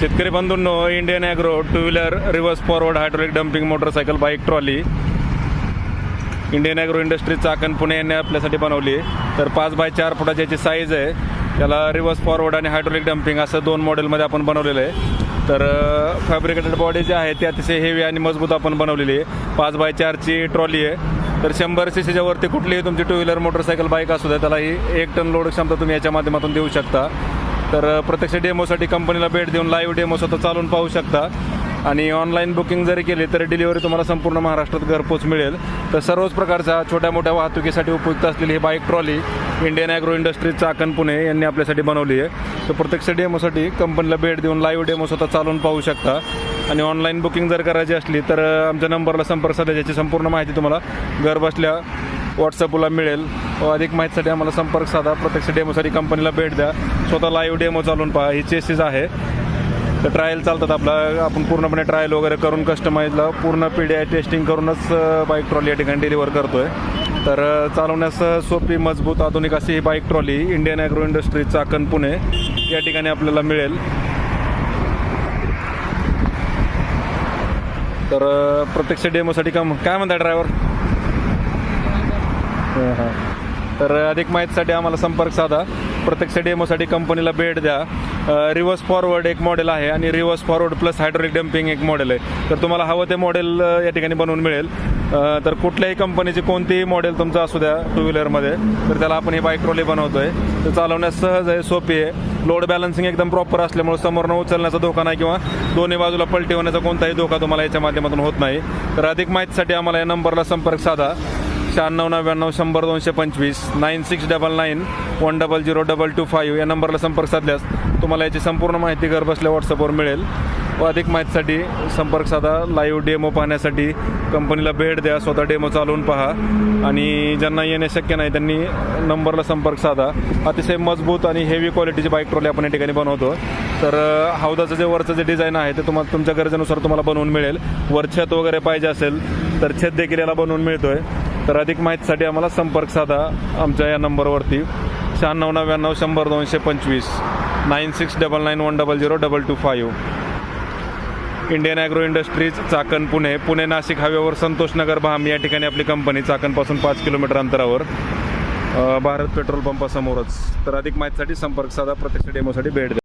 शेतकरी बंधूंनो Indian Agro two wheeler reverse forward hydraulic dumping motorcycle bike trolley Indian Agro Industry Chakan Pune यांनी आपल्यासाठी बनवली. तर पाच बाय चार फुटाची याची साईज आहे. त्याला रिव्हर्स फॉरवर्ड आणि हायड्रोलिक डम्पिंग असं दोन मॉडेलमध्ये आपण बनवलेलं आहे. तर फॅब्रिकेटेड बॉडी जी आहे ती अतिशय हेवी आणि मजबूत आपण बनवलेली आहे. पाच बाय चारची ट्रॉली आहे. तर शंभर सी सीच्या वरती कुठलीही तुमची टू व्हीलर मोटरसायकल बाईक असू द्या त्याला ही एक टन लोड क्षमता तुम्ही याच्या माध्यमातून देऊ शकता. तर प्रत्यक्ष डेमोसाठी कंपनीला भेट देऊन लाईव्ह डेमो स्वतः चालून पाहू शकता. आणि ऑनलाईन बुकिंग जरी केली तरी डिलिव्हरी तुम्हाला संपूर्ण महाराष्ट्रात घरपोच मिळेल. तर सर्वच प्रकारच्या छोट्या मोठ्या वाहतुकीसाठी उपयुक्त असलेली ही bike trolley Indian Agro Industries Chakan Pune यांनी आपल्यासाठी बनवली आहे. तर प्रत्यक्ष डेमोसाठी कंपनीला भेट देऊन लाईव्ह डेमो स्वतः चालून पाहू शकता. आणि ऑनलाईन बुकिंग जर करायची असली तर आमच्या नंबरला संपर्क साधायची संपूर्ण माहिती तुम्हाला घर बसल्या व्हॉट्सअपला मिळेल. व अधिक माहितीसाठी आम्हाला संपर्क साधा. प्रत्यक्ष डेमोसाठी कंपनीला भेट द्या. स्वतः लाईव्ह डेमो चालून पहा. ही चेसेस आहे. तर ट्रायल चालतात आपला. आपण पूर्णपणे ट्रायल वगैरे करून कस्टमाइजला पूर्ण पी डी आय टेस्टिंग करूनच बाईक ट्रॉली या ठिकाणी डिलिव्हर आहे तर चालवण्यास सोपी मजबूत आधुनिक अशी ही bike trolley Indian Agro Industry Chakan Pune या ठिकाणी आपल्याला मिळेल. तर प्रत्यक्ष डेमोसाठी काम काय म्हणता ड्रायव्हर हां, हां. तर अधिक माहितीसाठी आम्हाला संपर्क साधा. प्रत्यक्ष डेमोसाठी कंपनीला भेट द्या. रिव्हर्स फॉरवर्ड एक मॉडेल आहे आणि reverse forward plus hydraulic dumping एक मॉडेल आहे. तर तुम्हाला हवं ते मॉडेल या ठिकाणी बनवून मिळेल. तर कुठल्याही कंपनीची कोणतीही मॉडेल तुमचं असू द्या टू व्हीलरमध्ये तर त्याला आपण ही बाईक ट्रॉली बनवतोय. तर चालवण्यास सहज आहे सोपी आहे. लोड बॅलन्सिंग एकदम प्रॉपर असल्यामुळे समोरनं उचलण्याचा धोका नाही किंवा दोन्ही बाजूला पलटी होण्याचा कोणताही धोका तुम्हाला याच्या माध्यमातून होत नाही. तर अधिक माहितीसाठी आम्हाला या नंबरला संपर्क साधा. शहाण्णव नव्याण्णव शंभर दोनशे पंचवीस nine six double nine one double zero double two five या नंबरला संपर्क साधल्यास तुम्हाला याची संपूर्ण माहिती घरबसल्या व्हॉट्सअपवर मिळेल. व अधिक माहितीसाठी संपर्क साधा लाईव्ह डेमो पाहण्यासाठी कंपनीला भेट द्या स्वतः डेमो चालवून पहा. आणि ज्यांना येणे शक्य नाही त्यांनी नंबरला संपर्क साधा. अतिशय मजबूत आणि हेवी क्वालिटीची बाईक ट्रॉली आपण या ठिकाणी बनवतो. तर हौदाचं जे वरचं जे डिझाईन आहे ते तुम्हाला तुमच्या गरजेनुसार तुम्हाला बनवून मिळेल. वर छत वगैरे पाहिजे असेल तर छत देखील याला बनवून मिळतोय. तर अधिक माहितीसाठी आम्हाला संपर्क साधा आमच्या या नंबरवरती. शहाण्णव नव्याण्णव शंभर दोनशे पंचवीस. Nine six double nine one double zero double two five. Indian Agro Industries Chakan Pune. Pune Nashik हायवेवर संतोषनगर भाम या ठिकाणी आपली कंपनी चाकणपासून पाच किलोमीटर अंतरावर. भारत पेट्रोल पंपासमोरच. तर अधिक माहितीसाठी संपर्क साधा. प्रत्यक्ष डेमोसाठी भेट द्या.